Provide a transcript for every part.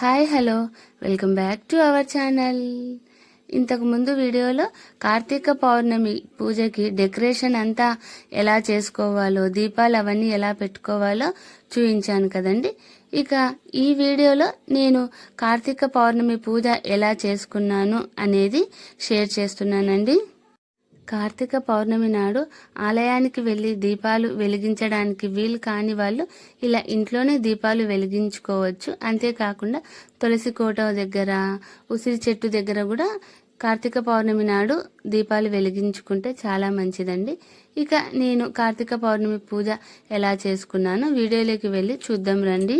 Hi hello. Welcome back to our channel. ఇంతకుముందు వీడియోలో కార్తీక పౌర్ణమి పూజకి డెకరేషన్ అంతా ఎలా చేసుకోవాలో దీపాలు అవన్నీ ఎలా పెట్టుకోవాలో చూపించాను కదండి. ఇక ఈ వీడియోలో నేను కార్తీక పౌర్ణమి పూజ ఎలా చేసుకున్నాను అనేది షేర్ చేస్తున్నానండి. కార్తీక పౌర్ణమి నాడు ఆలయానికి వెళ్ళి దీపాలు వెలిగించడానికి వీలు కాని వాళ్ళు ఇలా ఇంట్లోనే దీపాలు వెలిగించుకోవచ్చు. అంతేకాకుండా తులసి కోట దగ్గర ఉసిరి చెట్టు దగ్గర కూడా కార్తీక పౌర్ణమి నాడు దీపాలు వెలిగించుకుంటే చాలా మంచిదండి. ఇక నేను కార్తీక పౌర్ణమి పూజ ఎలా చేసుకున్నానో వీడియోలోకి వెళ్ళి చూద్దాం రండి.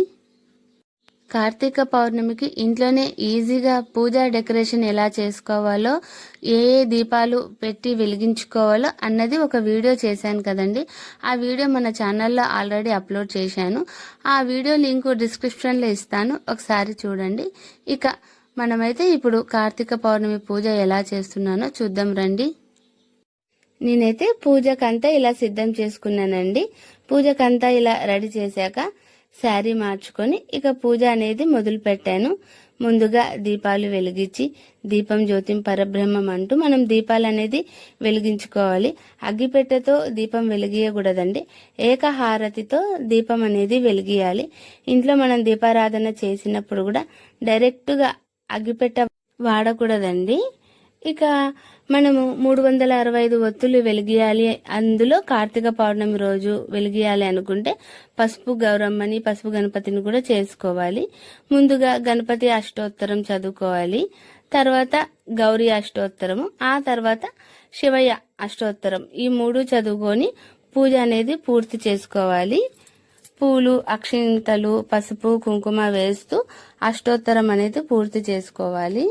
కార్తీక పౌర్ణమికి ఇంట్లోనే ఈజీగా పూజా డెకరేషన్ ఎలా చేసుకోవాలో ఏ ఏ దీపాలు పెట్టి వెలిగించుకోవాలో అన్నది ఒక వీడియో చేశాను కదండి. ఆ వీడియో మన ఛానల్లో ఆల్రెడీ అప్లోడ్ చేశాను. ఆ వీడియో లింక్ డిస్క్రిప్షన్లో ఇస్తాను. ఒకసారి చూడండి. ఇక మనమైతే ఇప్పుడు కార్తీక పౌర్ణమి పూజ ఎలా చేస్తున్నానో చూద్దాం రండి. నేనైతే పూజకంతా ఇలా సిద్ధం చేసుకున్నానండి. పూజకంతా ఇలా రెడీ చేశాక శారీ మార్చుకొని ఇక పూజ అనేది మొదలు పెట్టాను ముందుగా దీపాలు వెలిగించి దీపం జ్యోతిం పరబ్రహ్మం అంటూ మనం దీపాలు అనేది వెలిగించుకోవాలి. అగ్గిపెట్టెతో దీపం వెలిగియకూడదండి. ఏకహారతితో దీపం అనేది వెలిగియాలి. ఇంట్లో మనం దీపారాధన చేసినప్పుడు కూడా డైరెక్ట్గా అగ్గిపెట్ట వాడకూడదండి. ఇక మనము మూడు వందల అరవై ఐదు ఒత్తులు వెలిగియాలి. అందులో కార్తీక పౌర్ణమి రోజు వెలిగియాలి అనుకుంటే పసుపు గౌరమ్మని పసుపు గణపతిని కూడా చేసుకోవాలి. ముందుగా గణపతి అష్టోత్తరం చదువుకోవాలి. తర్వాత గౌరీ అష్టోత్తరము ఆ తర్వాత శివయ్య అష్టోత్తరం. ఈ మూడు చదువుకొని పూజ అనేది పూర్తి చేసుకోవాలి. పూలు అక్షింతలు పసుపు కుంకుమ వేస్తూ అష్టోత్తరం అనేది పూర్తి చేసుకోవాలి.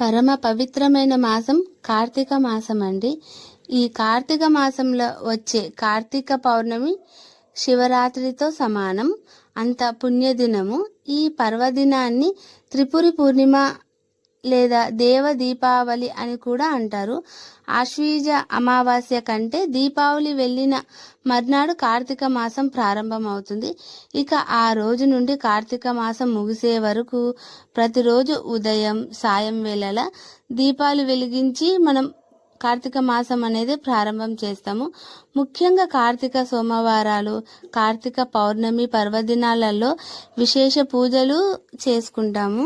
పరమ పవిత్రమైన మాసం కార్తీక మాసం అండి ఈ కార్తీక మాసంలో వచ్చే కార్తీక పౌర్ణమి శివరాత్రితో సమానం. అంత పుణ్యదినము. ఈ పర్వదినాన్ని త్రిపురి పూర్ణిమ లేదా దేవ దీపావళి అని కూడా అంటారు. ఆశ్వీజ అమావాస్య కంటే దీపావళి వెళ్ళిన మర్నాడు కార్తీక మాసం ప్రారంభమవుతుంది. ఇక ఆ రోజు నుండి కార్తీక మాసం ముగిసే వరకు ప్రతిరోజు ఉదయం సాయం వేళల దీపాలు వెలిగించి మనం కార్తీక మాసం అనేది ప్రారంభం చేస్తాము. ముఖ్యంగా కార్తీక సోమవారాలు కార్తీక పౌర్ణమి పర్వదినాలలో విశేష పూజలు చేసుకుంటాము.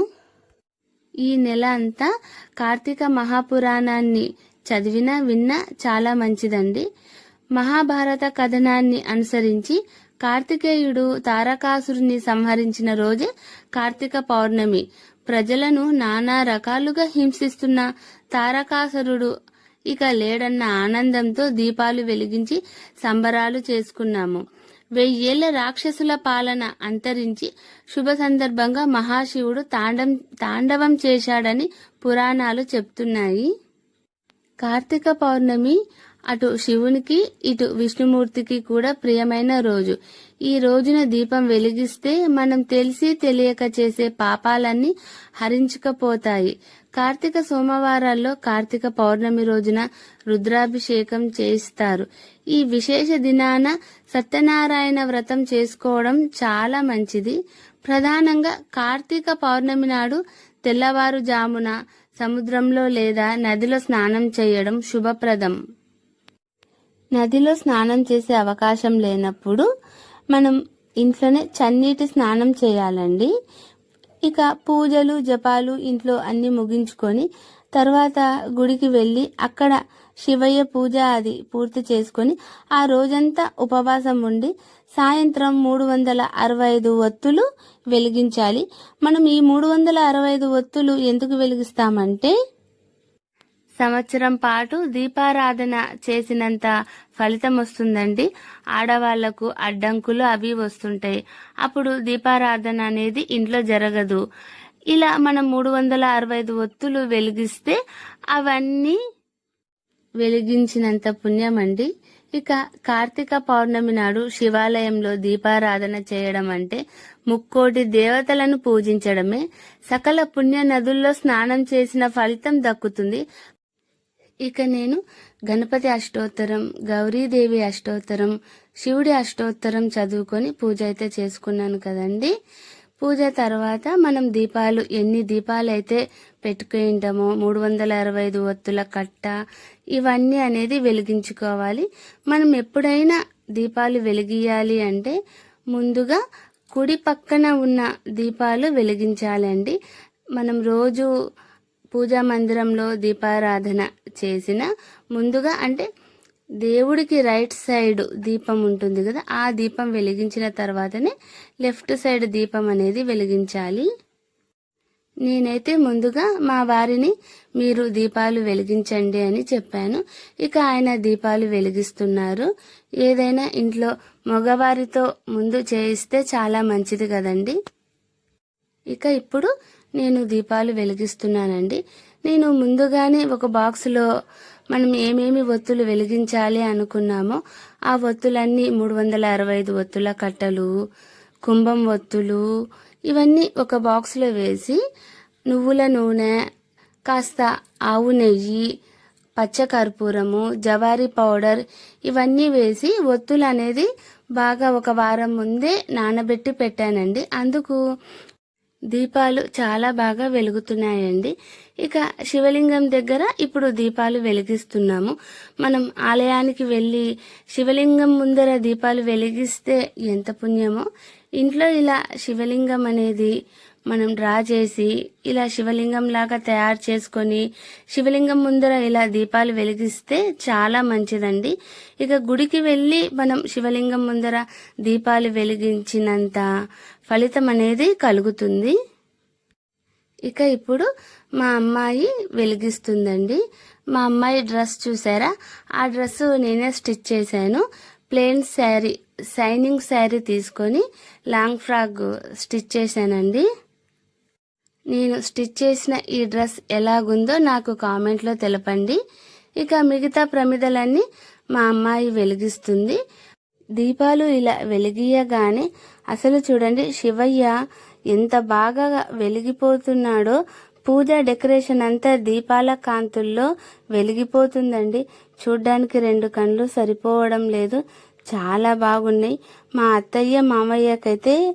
ఈ నెల అంతా కార్తీక మహాపురాణాన్ని చదివినా విన్నా చాలా మంచిదండి. మహాభారత కథనాన్ని అనుసరించి కార్తికేయుడు తారకాసురుని సంహరించిన రోజే కార్తీక పౌర్ణమి. ప్రజలను నానా రకాలుగా హింసిస్తున్న తారకాసురుడు ఇక లేడన్న ఆనందంతో దీపాలు వెలిగించి సంబరాలు చేసుకున్నాము. వెయ్యేళ్ళ రాక్షసుల పాలన అంతరించి శుభ సందర్భంగా మహాశివుడు తాండం తాండవం చేశాడని పురాణాలు చెప్తున్నాయి. కార్తీక పౌర్ణమి అటు శివునికి ఇటు విష్ణుమూర్తికి కూడా ప్రియమైన రోజు. ఈ రోజున దీపం వెలిగిస్తే మనం తెలిసి తెలియక చేసే పాపాలన్నీ హరించుకపోతాయి. కార్తీక సోమవారాల్లో కార్తీక పౌర్ణమి రోజున రుద్రాభిషేకం చేయిస్తారు. ఈ విశేష దినాన సత్యనారాయణ వ్రతం చేసుకోవడం చాలా మంచిది. ప్రధానంగా కార్తీక పౌర్ణమి నాడు తెల్లవారుజామున సముద్రంలో లేదా నదిలో స్నానం చేయడం శుభప్రదం. నదిలో స్నానం చేసే అవకాశం లేనప్పుడు మనం ఇంట్లోనే చన్నీటి స్నానం చేయాలండి. ఇక పూజలు జపాలు ఇంట్లో అన్ని ముగించుకొని తర్వాత గుడికి వెళ్ళి అక్కడ శివయ్య పూజ అది పూర్తి చేసుకొని ఆ రోజంతా ఉపవాసం ఉండి సాయంత్రం మూడు వందల అరవై ఐదు ఒత్తులు వెలిగించాలి. మనం ఈ మూడు వందల అరవై ఐదు ఒత్తులు ఎందుకు వెలిగిస్తామంటే సంవత్సరం పాటు దీపారాధన చేసినంత ఫలితం వస్తుందండి. ఆడవాళ్ళకు అడ్డంకులు అవి వస్తుంటాయి. అప్పుడు దీపారాధన అనేది ఇంట్లో జరగదు. ఇలా మనం మూడు వందల అరవై ఐదు ఒత్తులు వెలిగిస్తే అవన్నీ వెలిగించినంత పుణ్యం అండి ఇక కార్తీక పౌర్ణమి నాడు శివాలయంలో దీపారాధన చేయడం అంటే ముక్కోటి దేవతలను పూజించడమే. సకల పుణ్య నదుల్లో స్నానం చేసిన ఫలితం దక్కుతుంది. ఇక నేను గణపతి అష్టోత్తరం గౌరీదేవి అష్టోత్తరం శివుడి అష్టోత్తరం చదువుకొని పూజ అయితే చేసుకున్నాను కదండి. పూజ తర్వాత మనం దీపాలు ఎన్ని దీపాలు అయితే పెట్టుకుంటాము మూడు వందల అరవై ఐదు ఒత్తుల కట్ట ఇవన్నీ అనేది వెలిగించుకోవాలి. మనం ఎప్పుడైనా దీపాలు వెలిగియాలి అంటే ముందుగా కుడి పక్కన ఉన్న దీపాలు వెలిగించాలండి మనం రోజు పూజా మందిరంలో దీపారాధన చేసిన ముందుగా అంటే దేవుడికి రైట్ సైడ్ దీపం ఉంటుంది కదా ఆ దీపం వెలిగించిన తర్వాతనే లెఫ్ట్ సైడ్ దీపం అనేది వెలిగించాలి. నేనైతే ముందుగా మా వారిని మీరు దీపాలు వెలిగించండి అని చెప్పాను. ఇక ఆయన దీపాలు వెలిగిస్తున్నారు. ఏదైనా ఇంట్లో మగవారితో ముందు చేయిస్తే చాలా మంచిది కదండి. ఇక ఇప్పుడు నేను దీపాలు వెలిగిస్తున్నానండి. నేను ముందుగానే ఒక బాక్స్లో మనం ఏమేమి ఒత్తులు వెలిగించాలి అనుకున్నామో ఆ ఒత్తులన్నీ మూడు వందల అరవై ఐదు ఒత్తుల కట్టలు కుంభం ఒత్తులు ఇవన్నీ ఒక బాక్స్లో వేసి నువ్వుల నూనె కాస్త ఆవు నెయ్యి పచ్చకర్పూరము జవారి పౌడర్ ఇవన్నీ వేసి ఒత్తులు అనేది బాగా ఒక వారం ముందే నానబెట్టి పెట్టానండి. అందుకు దీపాలు చాలా బాగా వెలుగుతున్నాయండి. ఇక శివలింగం దగ్గర ఇప్పుడు దీపాలు వెలిగిస్తున్నాము. మనం ఆలయానికి వెళ్ళి శివలింగం ముందర దీపాలు వెలిగిస్తే ఎంత పుణ్యమో. ఇంట్లో ఇలా శివలింగం అనేది మనం డ్రా చేసి ఇలా శివలింగం లాగా తయారు చేసుకొని శివలింగం ముందర ఇలా దీపాలు వెలిగిస్తే చాలా మంచిదండి. ఇక గుడికి వెళ్ళి మనం శివలింగం ముందర దీపాలు వెలిగించినంత ఫలితం అనేది కలుగుతుంది. ఇక ఇప్పుడు మా అమ్మాయి వెలిగిస్తుందండి. మా అమ్మాయి డ్రెస్ చూసారా? ఆ డ్రెస్ నేనే స్టిచ్ చేశాను. ప్లెయిన్ శారీ షైనింగ్ శారీ తీసుకొని లాంగ్ ఫ్రాక్ స్టిచ్ చేశానండి. నేను స్టిచ్ చేసిన ఈ డ్రెస్ ఎలాగుందో నాకు కామెంట్లో తెలపండి. ఇక మిగతా ప్రమిదలన్నీ మా అమ్మాయి వెలిగిస్తుంది. దీపాలు ఇలా వెలిగియగానే అసలు చూడండి శివయ్య ఎంత బాగా వెలిగిపోతున్నాడో పూజ డెకరేషన్ అంతా దీపాల కాంతుల్లో వెలిగిపోతుందండి. చూడ్డానికి రెండు కళ్ళు సరిపోవడం లేదు. చాలా బాగున్నాయి. మా అత్తయ్య మామయ్యకైతే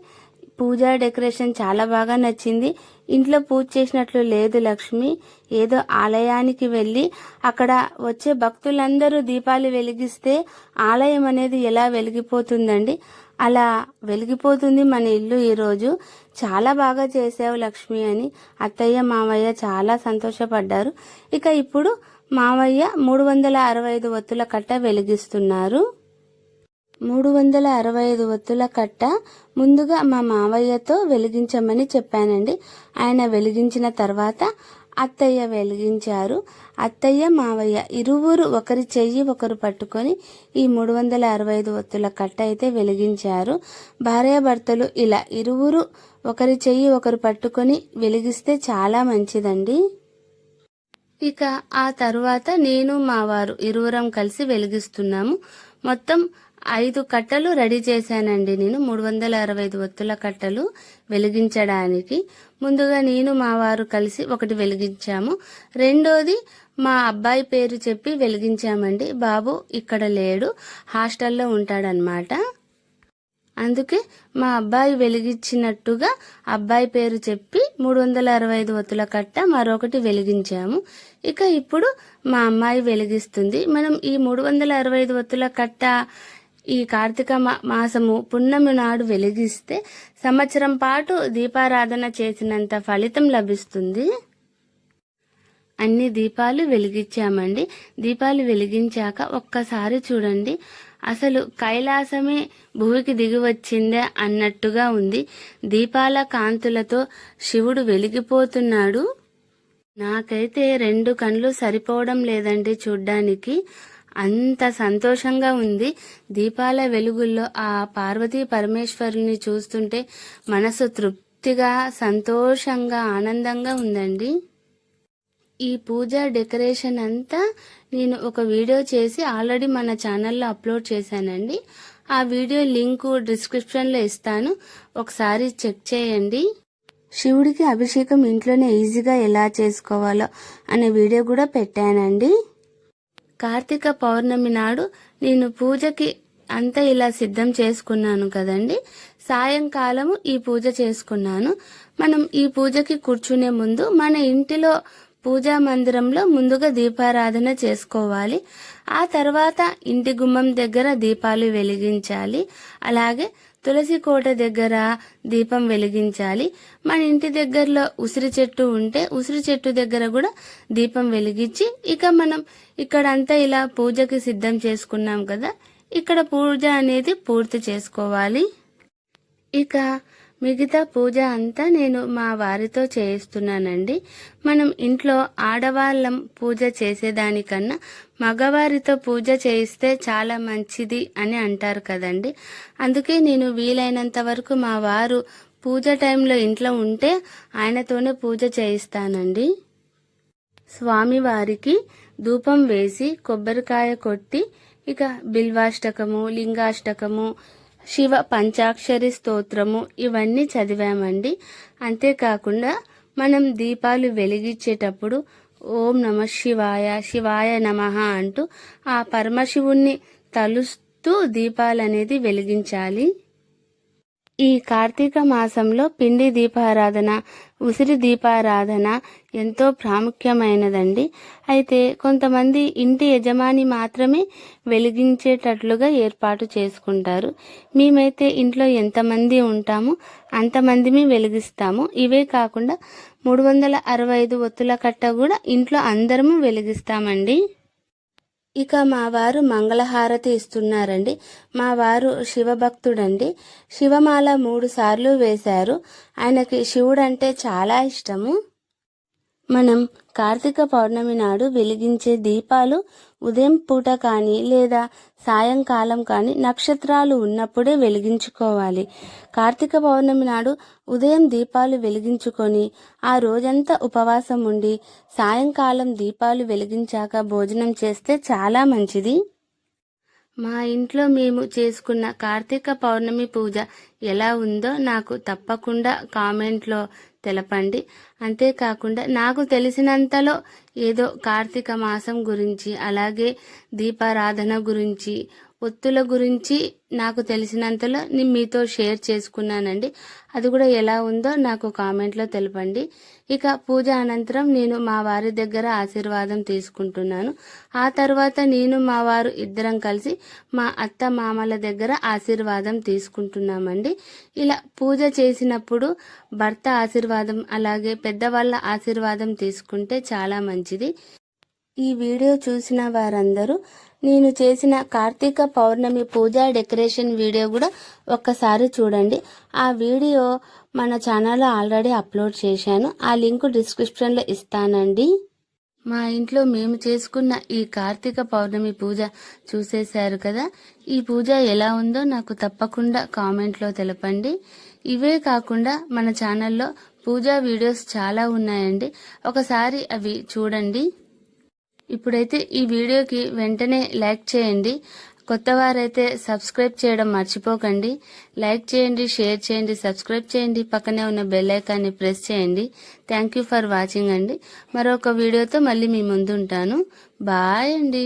పూజా డెకరేషన్ చాలా బాగా నచ్చింది. ఇంట్లో పూజ చేసినట్లు లేదు లక్ష్మి. ఏదో ఆలయానికి వెళ్ళి అక్కడ వచ్చే భక్తులందరూ దీపాలు వెలిగిస్తే ఆలయం అనేది ఎలా వెలిగిపోతుందండి? అలా వెలిగిపోతుంది మన ఇల్లు ఈరోజు. చాలా బాగా చేసావు లక్ష్మి అని అత్తయ్య మావయ్య చాలా సంతోషపడ్డారు. ఇక ఇప్పుడు మావయ్య మూడు వందల అరవై ఐదు ఒత్తుల కట్ట వెలిగిస్తున్నారు. మూడు వందల అరవై ఐదు ఒత్తుల కట్ట ముందుగా మా మావయ్యతో వెలిగించమని చెప్పానండి. ఆయన వెలిగించిన తర్వాత అత్తయ్య వెలిగించారు. అత్తయ్య మావయ్య ఇరువురు ఒకరి చెయ్యి ఒకరు పట్టుకొని ఈ మూడు వందల అరవై ఐదు ఒత్తుల కట్ట అయితే వెలిగించారు. భార్యాభర్తలు ఇలా ఇరువురు ఒకరి చెయ్యి ఒకరు పట్టుకొని వెలిగిస్తే చాలా మంచిదండి. ఇక ఆ తర్వాత నేను మా వారు ఇరువురం కలిసి వెలిగిస్తున్నాము. మొత్తం ఐదు కట్టలు రెడీ చేశానండి నేను. మూడు వందల అరవై ఐదు ఒత్తుల కట్టలు వెలిగించడానికి. ముందుగా నేను మా వారు కలిసి ఒకటి వెలిగించాము. రెండోది మా అబ్బాయి పేరు చెప్పి వెలిగించామండి. బాబు ఇక్కడ లేడు హాస్టల్లో ఉంటాడనమాట అందుకే మా అబ్బాయి వెలిగించినట్టుగా అబ్బాయి పేరు చెప్పి మూడు వందల అరవై ఐదు ఒత్తుల కట్ట మరొకటి వెలిగించాము. ఇక ఇప్పుడు మా అమ్మాయి వెలిగిస్తుంది. మనం ఈ మూడు వందల అరవై ఐదు ఒత్తుల కట్ట ఈ కార్తీక మాసము పున్నమి నాడు వెలిగిస్తే సంవత్సరం పాటు దీపారాధన చేసినంత ఫలితం లభిస్తుంది. అన్ని దీపాలు వెలిగించామండి. దీపాలు వెలిగించాక ఒక్కసారి చూడండి. అసలు కైలాసమే భూమికి దిగి వచ్చిందే అన్నట్టుగా ఉంది. దీపాల కాంతులతో శివుడు వెలిగిపోతున్నాడు. నాకైతే రెండు కండ్లు సరిపోవడం లేదండి చూడ్డానికి. అంత సంతోషంగా ఉంది. దీపాల వెలుగుల్లో ఆ పార్వతీ పరమేశ్వరుని చూస్తుంటే మనసు తృప్తిగా సంతోషంగా ఆనందంగా ఉందండి. ఈ పూజ డెకరేషన్ అంతా నేను ఒక వీడియో చేసి ఆల్రెడీ మన ఛానల్లో అప్లోడ్ చేశానండి. ఆ వీడియో లింక్ డిస్క్రిప్షన్లో ఇస్తాను. ఒకసారి చెక్ చేయండి. శివుడికి అభిషేకం ఇంట్లోనే ఈజీగా ఎలా చేసుకోవాలో అనే వీడియో కూడా పెట్టానండి. కార్తీక పౌర్ణమి నాడు నేను పూజకి అంతా ఇలా సిద్ధం చేసుకున్నాను కదండి. సాయంకాలము ఈ పూజ చేసుకున్నాను. మనం ఈ పూజకి కూర్చునే ముందు మన ఇంటిలో పూజా మందిరంలో ముందుగా దీపారాధన చేసుకోవాలి. ఆ తర్వాత ఇంటి గుమ్మం దగ్గర దీపాలు వెలిగించాలి. అలాగే తులసి కోట దగ్గర దీపం వెలిగించాలి. మన ఇంటి దగ్గరలో ఉసిరి చెట్టు ఉంటే ఉసిరి చెట్టు దగ్గర కూడా దీపం వెలిగించి ఇక మనం ఇక్కడంతా ఇలా పూజకి సిద్ధం చేసుకున్నాం కదా. ఇక్కడ పూజ అనేది పూర్తి చేసుకోవాలి. ఇక మిగతా పూజ అంతా నేను మా వారితో చేయిస్తున్నానండి. మనం ఇంట్లో ఆడవాళ్ళం పూజ చేసేదానికన్నా మగవారితో పూజ చేయిస్తే చాలా మంచిది అని అంటారు కదండి. అందుకే నేను వీలైనంత వరకు మా వారు పూజ టైంలో ఇంట్లో ఉంటే ఆయనతోనే పూజ చేయిస్తానండి. స్వామివారికి ధూపం వేసి కొబ్బరికాయ కొట్టి ఇక బిల్వాష్టకము లింగాష్టకము శివ పంచాక్షరి స్తోత్రము ఇవన్నీ చదివామండి. అంతేకాకుండా మనం దీపాలు వెలిగించేటప్పుడు ఓం నమ శివాయ శివాయ నమ అంటూ ఆ పరమశివుణ్ణి తలుస్తూ దీపాలనేది వెలిగించాలి. ఈ కార్తీక మాసంలో పిండి దీపారాధన ఉసిరి దీపారాధన ఎంతో ప్రాముఖ్యమైనదండి. అయితే కొంతమంది ఇంటి యజమాని మాత్రమే వెలిగించేటట్లుగా ఏర్పాటు చేసుకుంటారు. మేమైతే ఇంట్లో ఎంతమంది ఉంటామో అంతమందిని వెలిగిస్తాము. ఇవే కాకుండా మూడు వందల అరవై ఐదు ఒత్తుల కట్ట కూడా ఇంట్లో అందరము వెలిగిస్తామండి. ఇక మా వారు మంగళహారతి ఇస్తున్నారండి. మా వారు శివభక్తుడండి. శివమాల మూడు సార్లు వేశారు. ఆయనకి శివుడు అంటే చాలా ఇష్టము. మనం కార్తీక పౌర్ణమి నాడు వెలిగించే దీపాలు ఉదయం పూట కానీ లేదా సాయంకాలం కానీ నక్షత్రాలు ఉన్నప్పుడే వెలిగించుకోవాలి. కార్తీక పౌర్ణమి నాడు ఉదయం దీపాలు వెలిగించుకొని ఆ రోజంతా ఉపవాసం ఉండి సాయంకాలం దీపాలు వెలిగించాక భోజనం చేస్తే చాలా మంచిది. మా ఇంట్లో మేము చేసుకున్న కార్తీక పౌర్ణమి పూజ ఎలా ఉందో నాకు తప్పకుండా కామెంట్లో తెలపండి. అంతేకాకుండా నాకు తెలిసినంతలో ఏదో కార్తీక మాసం గురించి అలాగే దీపారాధన గురించి ఒత్తుల గురించి నాకు తెలిసినంతలో నేను మీతో షేర్ చేసుకున్నానండి. అది కూడా ఎలా ఉందో నాకు కామెంట్లో తెలపండి. ఇక పూజ అనంతరం నేను మా వారి దగ్గర ఆశీర్వాదం తీసుకుంటున్నాను. ఆ తర్వాత నేను మా వారు ఇద్దరం కలిసి మా అత్త మామల దగ్గర ఆశీర్వాదం తీసుకుంటున్నామండి. ఇలా పూజ చేసినప్పుడు భర్త ఆశీర్వాదం అలాగే పెద్దవాళ్ళ ఆశీర్వాదం తీసుకుంటే చాలా మంచిది. ఈ వీడియో చూసిన వారందరూ నేను చేసిన కార్తీక పౌర్ణమి పూజ డెకరేషన్ వీడియో కూడా ఒక్కసారి చూడండి. ఆ వీడియో మన ఛానల్లో ఆల్రెడీ అప్లోడ్ చేశాను. ఆ లింక్ డిస్క్రిప్షన్లో ఇస్తానండి. మా ఇంట్లో మేము చేసుకున్న ఈ కార్తీక పౌర్ణమి పూజ చూసేశారు కదా. ఈ పూజ ఎలా ఉందో నాకు తప్పకుండా కామెంట్లో తెలపండి. ఇవే కాకుండా మన ఛానల్లో పూజా వీడియోస్ చాలా ఉన్నాయండి. ఒకసారి అవి చూడండి. ఇప్పుడైతే ఈ వీడియోకి వెంటనే లైక్ చేయండి. కొత్త వారైతే సబ్స్క్రైబ్ చేయడం మర్చిపోకండి. లైక్ చేయండి షేర్ చేయండి సబ్స్క్రైబ్ చేయండి. పక్కనే ఉన్న బెల్ ఐకాన్ని ప్రెస్ చేయండి. థ్యాంక్ యూ ఫర్ వాచింగ్ అండి. మరొక వీడియోతో మళ్ళీ మీ ముందు ఉంటాను బాయ్ అండి.